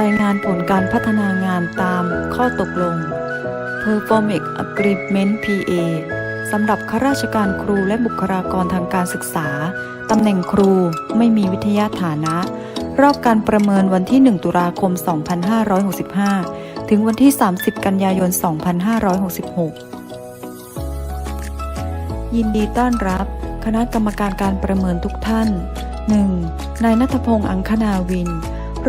รายงานผลการพัฒนางานตามข้อตกลง Performance Agreement PA สำหรับข้าราชการครูและบุคลากรทางการศึกษา ตำแหน่งครูไม่มีวิทยาฐานะ รอบการประเมินวันที่ 1 ตุลาคม 2565 ถึงวันที่ 30 กันยายน 2566 ยินดีต้อนรับ คณะกรรมการการประเมินทุกท่าน 1. นายนัทพงษ์อังคณาวิน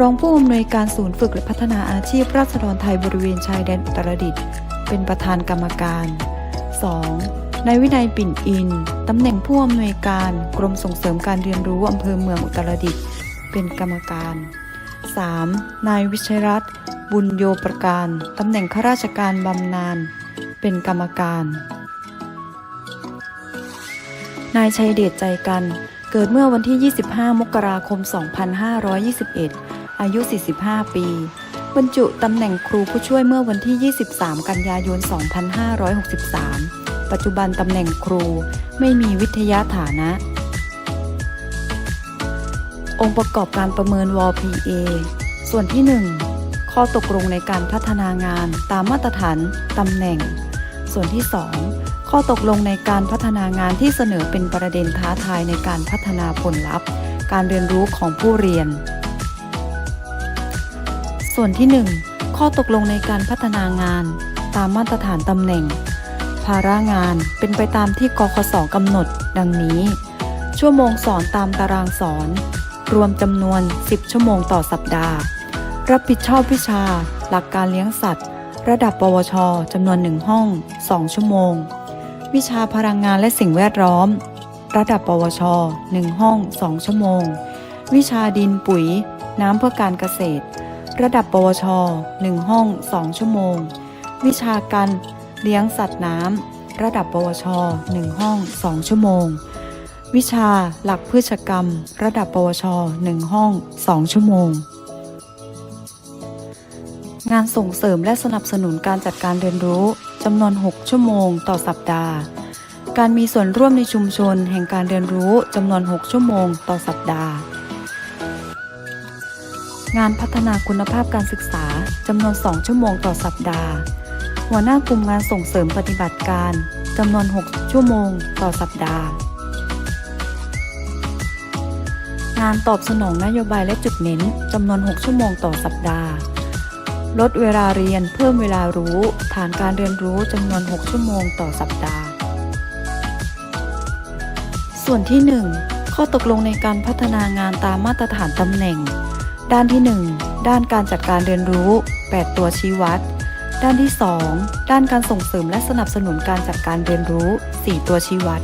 รองผู้อำนวยการศูนย์ฝึกและพัฒนาอาชีพราษฎรไทยบริเวณชายแดนอุตรดิตถ์เป็นประธานกรรมการ 2. นายวินัยปิ่นอิน ตำแหน่งผู้อำนวยการกรมส่งเสริมการเรียนรู้อำเภอเมืองอุตรดิตถ์เป็นกรรมการ 3. นายวิชัยรัตน์บุญโยประการ ตำแหน่งข้าราชการบำนาญ เป็นกรรมการ นายชัยเดชใจกัน เกิดเมื่อวันที่ 25 มกราคม 2521 อายุ 45 ปี บรรจุตำแหน่งครูผู้ช่วยเมื่อวันที่ 23 กันยายน 2563 ปัจจุบันตำแหน่งครูไม่มีวิทยาฐานะ องค์ประกอบการประเมินว PA ส่วนที่ 1 ข้อตกลงในการพัฒนางานตามมาตรฐานตำแหน่ง ส่วนที่ 2 ข้อตกลงในการพัฒนางานที่เสนอเป็นประเด็นท้าทายในการพัฒนาผลลัพธ์ การเรียนรู้ของผู้เรียน ส่วนที่ 1 ข้อตกลงในการพัฒนางาน ตามมาตรฐานตำแหน่ง ภาระงานเป็นไปตามที่กคสกำหนด ดังนี้ ชั่วโมงสอนตามตารางสอน รวมจำนวน 10 ชั่วโมงต่อสัปดาห์ รับผิดชอบวิชา หลักการเลี้ยงสัตว์ ระดับปวชจำนวน1ห้อง 2 ชั่วโมง วิชาพลังงานและสิ่งแวดล้อม ระดับปวช1ห้อง 2 ชั่วโมง วิชาดินปุ๋ย น้ำเพื่อการเกษตร ระดับปวช 1 ห้อง 2 ชั่วโมง วิชาการเลี้ยงสัตว์น้ำ ระดับปวช 1 ห้อง 2 ชั่วโมง วิชาหลักพืชกรรม ระดับปวช 1 ห้อง 2 ชั่วโมง งานส่งเสริมและสนับสนุนการจัดการเรียนรู้จำนวน 6 ชั่วโมง ต่อสัปดาห์ การมีส่วนร่วมในชุมชนแห่งการเรียนรู้จำนวน 6 ชั่วโมง ต่อสัปดาห์ งานพัฒนาคุณภาพการศึกษาจำนวน 2 ชั่วโมงต่อสัปดาห์ หัวหน้ากลุ่มงานส่งเสริมปฏิบัติการจำนวน 6 ชั่วโมงต่อสัปดาห์ งานตอบสนองนโยบายและจุดเน้นจำนวน 6 ชั่วโมงต่อสัปดาห์ ลดเวลาเรียนเพิ่มเวลารู้ ฐานการเรียนรู้จำนวน 6 ชั่วโมงต่อสัปดาห์ ส่วนที่ 1 ข้อตกลงในการพัฒนางานตามมาตรฐานตำแหน่ง ด้านที่ 1 ด้านการจัดการเรียนรู้ 8 ตัวชี้วัด ด้านที่ 2 ด้านการส่งเสริมและสนับสนุนการจัดการเรียนรู้ 4 ตัวชี้วัด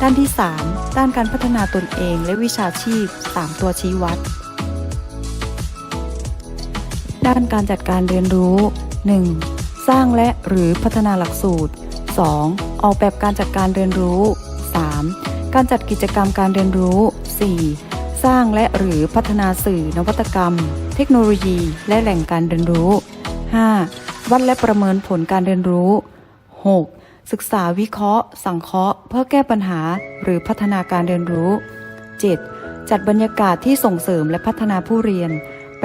ด้านที่ 3 ด้านการพัฒนาตนเองและวิชาชีพ 3 ตัวชี้วัด ด้านการจัดการเรียนรู้ 1. สร้างและหรือพัฒนาหลักสูตร 2. ออกแบบการจัดการเรียนรู้ 3. การจัดกิจกรรมการเรียนรู้ 4. สร้างและหรือพัฒนาสื่อนวัตกรรม เทคโนโลยี และแหล่งการเรียนรู้ 5. วัดและประเมินผลการเรียนรู้ 6. ศึกษาวิเคราะห์ สังเคราะห์ เพื่อแก้ปัญหาหรือพัฒนาการเรียนรู้ 7. จัดบรรยากาศที่ส่งเสริมและพัฒนาผู้เรียน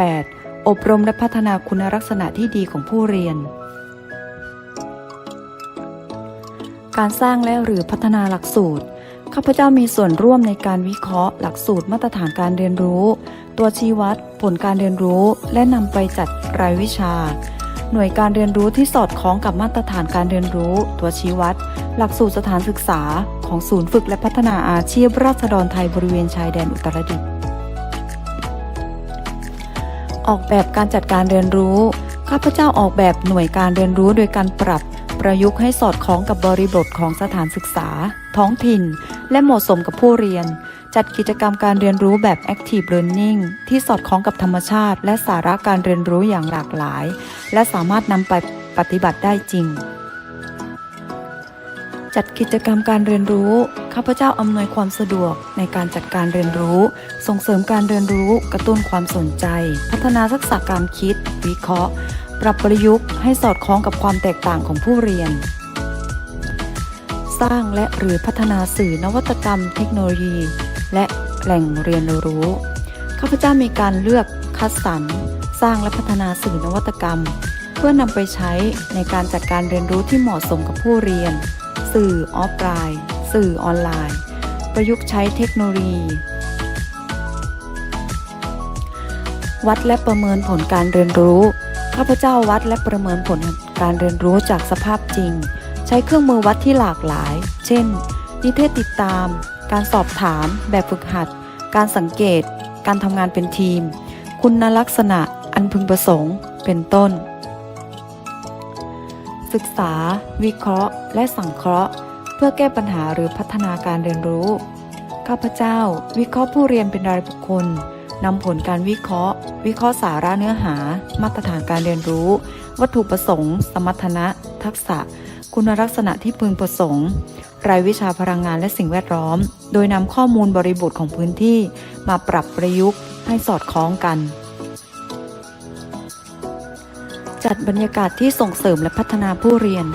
8. อบรมและพัฒนาคุณลักษณะที่ดีของผู้เรียน การสร้างและหรือพัฒนาหลักสูตร ข้าพเจ้ามีส่วนร่วมในการวิเคราะห์ หลักสูตรมาตรฐานการเรียนรู้ ตัวชี้วัด ผลการเรียนรู้ และนำไปจัดรายวิชา หน่วยการเรียนรู้ที่สอดคล้องกับมาตรฐานการเรียนรู้ ตัวชี้วัด หลักสูตรสถานศึกษา ของศูนย์ฝึกและพัฒนาอาชีพราษฎรไทยบริเวณชายแดนอุตรดิตถ์ออกแบบการจัดการเรียนรู้ ข้าพเจ้าออกแบบหน่วยการเรียนรู้โดยการปรับประยุกต์ให้สอดคล้องกับบริบทของสถานศึกษา ท้องถิ่น และเหมาะสมกับผู้เรียน จัดกิจกรรมการเรียนรู้แบบ Active Learning ที่สอดคล้องกับธรรมชาติ และสาระการเรียนรู้อย่างหลากหลาย และสามารถนำไปปฏิบัติได้จริง จัดกิจกรรมการเรียนรู้ข้าพเจ้าอำนวยความสะดวกในการจัดการเรียนรู้ ส่งเสริมการเรียนรู้ กระตุ้นความสนใจ พัฒนาทักษะการคิด วิเคราะห์ ปรับประยุกต์ให้สอดคล้องกับความแตกต่างของผู้เรียน สร้างและหรือพัฒนาสื่อนวัตกรรมเทคโนโลยี และแหล่งเรียนรู้ ข้าพเจ้ามีการเลือกคัดสรร สร้างและพัฒนาสื่อนวัตกรรม เพื่อนำไปใช้ในการจัดการเรียนรู้ที่เหมาะสมกับผู้เรียน สื่อออฟไลน์ สื่อออนไลน์ ประยุกต์ใช้เทคโนโลยี วัดและประเมินผลการเรียนรู้ ข้าพเจ้าวัดและประเมินผลการเรียนรู้จากสภาพจริง ใช้เครื่องมือวัดที่หลากหลาย เช่น นิเทศติดตาม การสอบถาม แบบฝึกหัด การสังเกต การทำงานเป็นทีม คุณลักษณะอันพึงประสงค์ เป็นต้น ศึกษา วิเคราะห์ และสังเคราะห์ เพื่อแก้ปัญหาหรือพัฒนาการเรียนรู้ ข้าพเจ้า วิเคราะห์ผู้เรียนเป็นรายบุคคลนำผลการวิเคราะห์ วิเคราะห์สาระเนื้อหา มาตรฐานการเรียนรู้ วัตถุประสงค์ สมรรถนะ ทักษะ คุณลักษณะที่พึงประสงค์ รายวิชาพลังงานและสิ่งแวดล้อม โดยนำข้อมูลบริบทของพื้นที่มาปรับประยุกต์ให้สอดคล้องกัน จัดบรรยากาศที่ส่งเสริมและพัฒนาผู้เรียน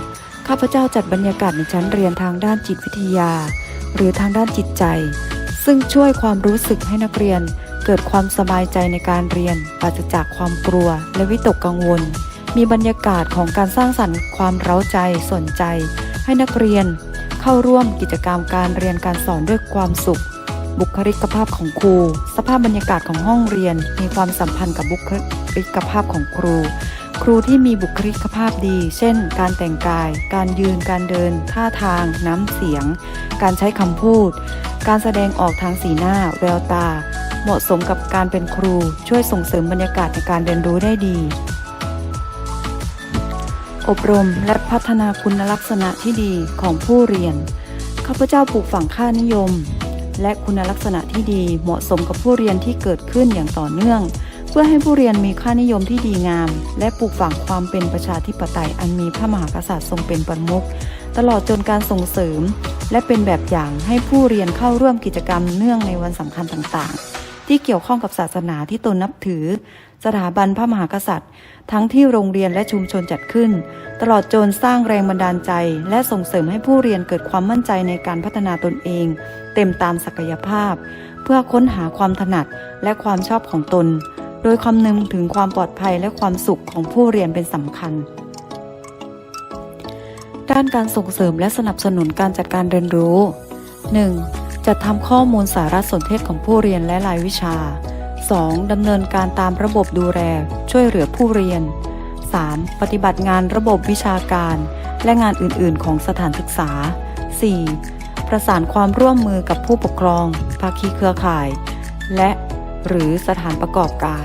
ข้าพเจ้าจัดบรรยากาศในชั้นเรียนทางด้านจิตวิทยา หรือทางด้านจิตใจ ซึ่งช่วยความรู้สึกให้นักเรียน เกิดความสบายใจในการเรียนปราศจากความกลัวและวิตกกังวล มีบรรยากาศของการสร้างสรรค์ความเร้าใจสนใจ ให้นักเรียนเข้าร่วมกิจกรรมการเรียนการสอนด้วยความสุข บุคลิกภาพของครู สภาพบรรยากาศของห้องเรียน มีความสัมพันธ์กับบุคลิกภาพของครู ครูที่มีบุคลิกภาพดี เช่น การแต่งกาย การยืน การเดิน ท่าทาง น้ำเสียง การใช้คำพูด การแสดงออกทางสีหน้า แววตา เหมาะสมกับการเป็นครู ช่วยส่งเสริมบรรยากาศในการเรียนรู้ได้ดี อบรมและพัฒนาคุณลักษณะที่ดีของผู้เรียน ข้าพเจ้าปลูกฝังค่านิยม และคุณลักษณะที่ดีเหมาะสมกับผู้เรียนที่เกิดขึ้นอย่างต่อเนื่อง เพื่อให้ผู้เรียนมีค่านิยมที่ดีงาม และปลูกฝังความเป็นประชาธิปไตยอันมีพระมหากษัตริย์ทรงเป็นประมุขตลอดจนการส่งเสริม และเป็นแบบอย่างให้ผู้เรียนเข้าร่วมกิจกรรมเนื่องในวันสำคัญต่างๆ ที่เกี่ยวข้องกับศาสนาที่ตนนับถือ สถาบันพระมหากษัตริย์ ทั้งที่โรงเรียนและชุมชนจัดขึ้น ตลอดจนสร้างแรงบันดาลใจ และส่งเสริมให้ผู้เรียนเกิดความมั่นใจในการพัฒนาตนเอง เต็มตามศักยภาพ เพื่อค้นหาความถนัดและความชอบของตน โดยคำนึงถึงความปลอดภัยและความสุขของผู้เรียนเป็นสำคัญด้านการส่งเสริมและสนับสนุนการจัดการเรียนรู้ 1. จัดทำข้อมูลสารสนเทศของผู้เรียนและรายวิชา 2. ดำเนินการตามระบบดูแลช่วยเหลือผู้เรียน 3. ปฏิบัติงานระบบวิชาการ และงานอื่น ๆ ของสถานศึกษา 4. ประสานความร่วมมือกับผู้ปกครอง ภาคีเครือข่าย และหรือสถานประกอบการ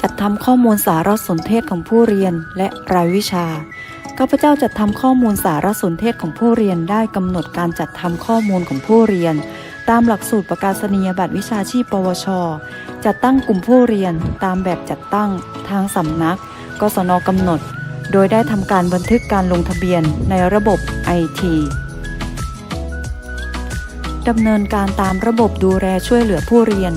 จัดทำข้อมูลสารสนเทศของผู้เรียนและรายวิชา ข้าพเจ้าจัดทำข้อมูลสารสนเทศของผู้เรียนได้กำหนดการจัดทำข้อมูลของผู้เรียน ตามหลักสูตรประกาศนียบัตรวิชาชีพ ปวช จัดตั้งกลุ่มผู้เรียนตามแบบจัดตั้งทางสำนัก กศนกำหนด โดยได้ทำการบันทึกการลงทะเบียนในระบบ IT ดำเนินการตามระบบดูแลช่วยเหลือผู้เรียน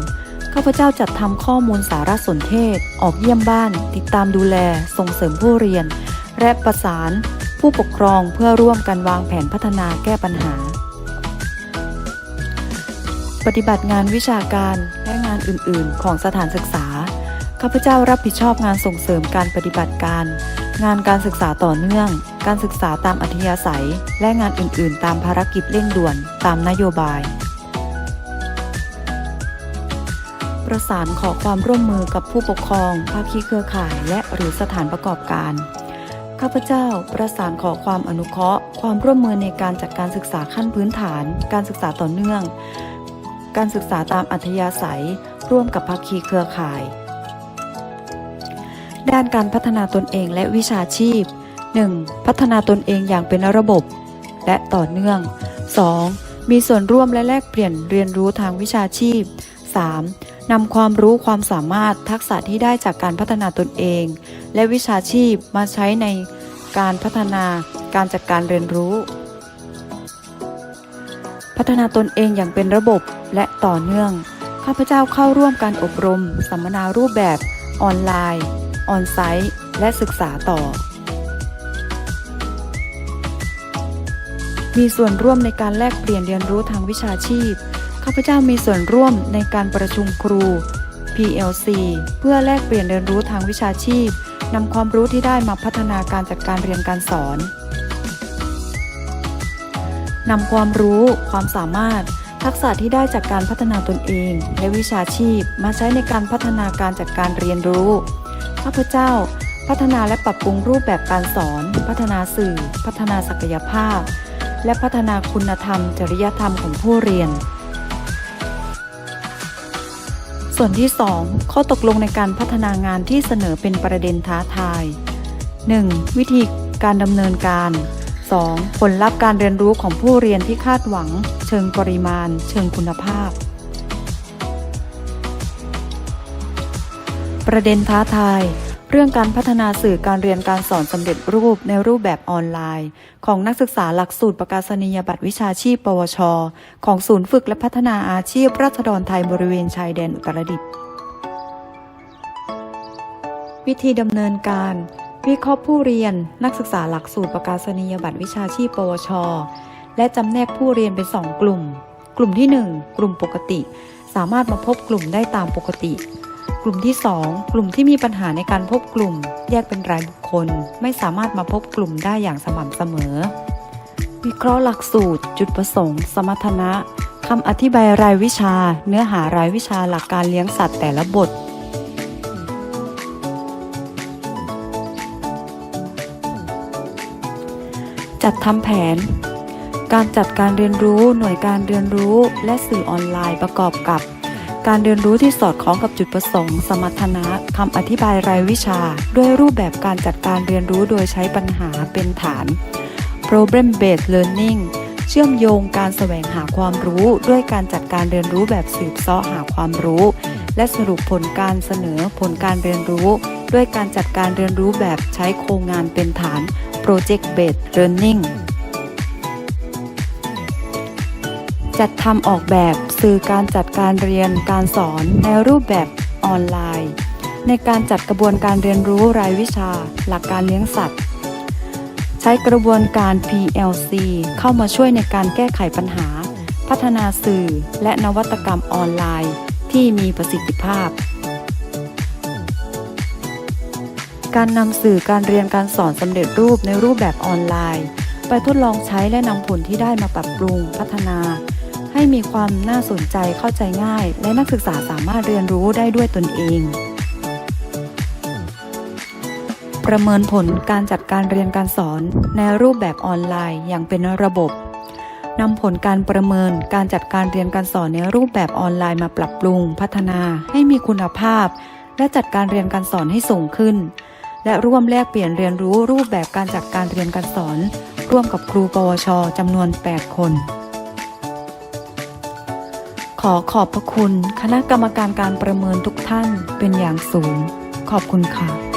ข้าพเจ้าจัดทำข้อมูลสารสนเทศ ออกเยี่ยมบ้าน ติดตามดูแล ส่งเสริมผู้เรียน และประสานผู้ปกครองเพื่อร่วมกันวางแผนพัฒนาแก้ปัญหา ปฏิบัติงานวิชาการและงานอื่น ๆ ของสถานศึกษา ข้าพเจ้ารับผิดชอบงานส่งเสริมการปฏิบัติการ งานการศึกษาต่อเนื่อง การศึกษาตามอัธยาศัย และงานอื่น ๆ ตามภารกิจเร่งด่วนตามนโยบายประสานขอความร่วมมือกับผู้ปกครอง ภาคีเครือข่าย และหรือสถานประกอบการ ข้าพเจ้าประสานขอความอนุเคราะห์ ความร่วมมือในการจัดการศึกษาขั้นพื้นฐาน การศึกษาต่อเนื่อง การศึกษาตามอัธยาศัย ร่วมกับภาคีเครือข่าย ด้านการพัฒนาตนเองและวิชาชีพ 1. พัฒนาตนเองอย่างเป็นระบบ และต่อเนื่อง 2. มีส่วนร่วมและแลกเปลี่ยนเรียนรู้ทางวิชาชีพ 3. นำความรู้ความสามารถทักษะที่ได้จากการพัฒนาตนเอง และวิชาชีพมาใช้ในการพัฒนาการจัดการเรียนรู้ พัฒนาตนเองอย่างเป็นระบบและต่อเนื่อง ข้าพเจ้าเข้าร่วมการอบรม สัมมนารูปแบบ ออนไลน์ ออนไซต์ และศึกษาต่อ มีส่วนร่วมในการแลกเปลี่ยนเรียนรู้ทางวิชาชีพ ข้าพเจ้ามีส่วนร่วมในการประชุมครู P PLC เพื่อแลกเปลี่ยนเรียนรู้ทางวิชาชีพนำความรู้ที่ได้มาพัฒนาการจัดการเรียนการสอนนำความรู้ ความสามารถ ทักษะที่ได้จากการพัฒนาตนเอง และวิชาชีพมาใช้ในการพัฒนาการจัดการเรียนรู้ข้าพเจ้า พัฒนาและปรับปรุงรูปแบบการสอน พัฒนาสื่อ พัฒนาศักยภาพ และพัฒนาคุณธรรม จริยธรรมของผู้เรียน ส่วนที่ 2 ข้อตกลงในการพัฒนางานที่เสนอเป็นประเด็นท้าทาย 1. วิธีการดำเนินการ 2. ผลลัพธ์การเรียนรู้ของผู้เรียนที่คาดหวัง เชิงปริมาณ เชิงคุณภาพ ประเด็นท้าทาย เรื่องการพัฒนาสื่อการเรียนการสอนสำเร็จรูปในรูปแบบออนไลน์ ของนักศึกษาหลักสูตรประกาศนียบัตรวิชาชีพ ปวช ของศูนย์ฝึกและพัฒนาอาชีพราษฎรไทยบริเวณชายแดนอุตรดิตถ์วิธีดำเนินการ วิเคราะห์ผู้เรียน นักศึกษาหลักสูตรประกาศนียบัตรวิชาชีพ ปวช และจำแนกผู้เรียนเป็น2กลุ่ม กลุ่มที่ 1 กลุ่มปกติ สามารถมาพบกลุ่มได้ตามปกติ กลุ่มที่ 2 กลุ่มที่มีปัญหาในการพบกลุ่ม แยกเป็นรายบุคคล ไม่สามารถมาพบกลุ่มได้อย่างสม่ำเสมอ วิเคราะห์หลักสูตร จุดประสงค์ สมรรถนะคำอธิบายรายวิชา เนื้อหารายวิชาหลักการเลี้ยงสัตว์แต่ละบท จัดทำแผน การจัดการเรียนรู้ หน่วยการเรียนรู้ และสื่อออนไลน์ประกอบกับ การเรียนรู้ที่สอดคล้องกับจุดประสงค์ สมรรถนะคำอธิบายรายวิชา ด้วยรูปแบบการจัดการเรียนรู้โดยใช้ปัญหาเป็นฐาน problem based learning เชื่อมโยงการแสวงหาความรู้ ด้วยการจัดการเรียนรู้แบบสืบเสาะหาความรู้ และสรุปผลการเสนอผลการเรียนรู้ ด้วยการจัดการเรียนรู้แบบใช้โครงงานเป็นฐาน project based learning จัดทำออกแบบ สื่อการจัดการเรียนการสอนในรูปแบบออนไลน์ ในการจัดกระบวนการเรียนรู้รายวิชา หลักการเลี้ยงสัตว์ ใช้กระบวนการ PLC เข้ามาช่วยในการแก้ไขปัญหา พัฒนาสื่อและนวัตกรรมออนไลน์ ที่มีประสิทธิภาพ การนำสื่อการเรียนการสอนสำเร็จรูปในรูปแบบออนไลน์ ไปทดลองใช้และนำผลที่ได้มาปรับปรุงพัฒนา ให้มีความน่าสนใจเข้าใจง่าย และนักศึกษาสามารถเรียนรู้ได้ด้วยตนเอง ประเมินผลการจัดการเรียนการสอนในรูปแบบออนไลน์อย่างเป็นระบบนำผลการประเมินการจัดการเรียนการสอนในรูปแบบออนไลน์มาปรับปรุง พัฒนาให้มีคุณภาพ และจัดการเรียนการสอนให้สูงขึ้น และร่วมแลกเปลี่ยนเรียนรู้รูปแบบการจัดการเรียนการสอน ร่วมกับครูปวชจำนวน 8 คน ขอขอบพระคุณคณะกรรมการการประเมินทุกท่านเป็นอย่างสูง ขอบคุณค่ะ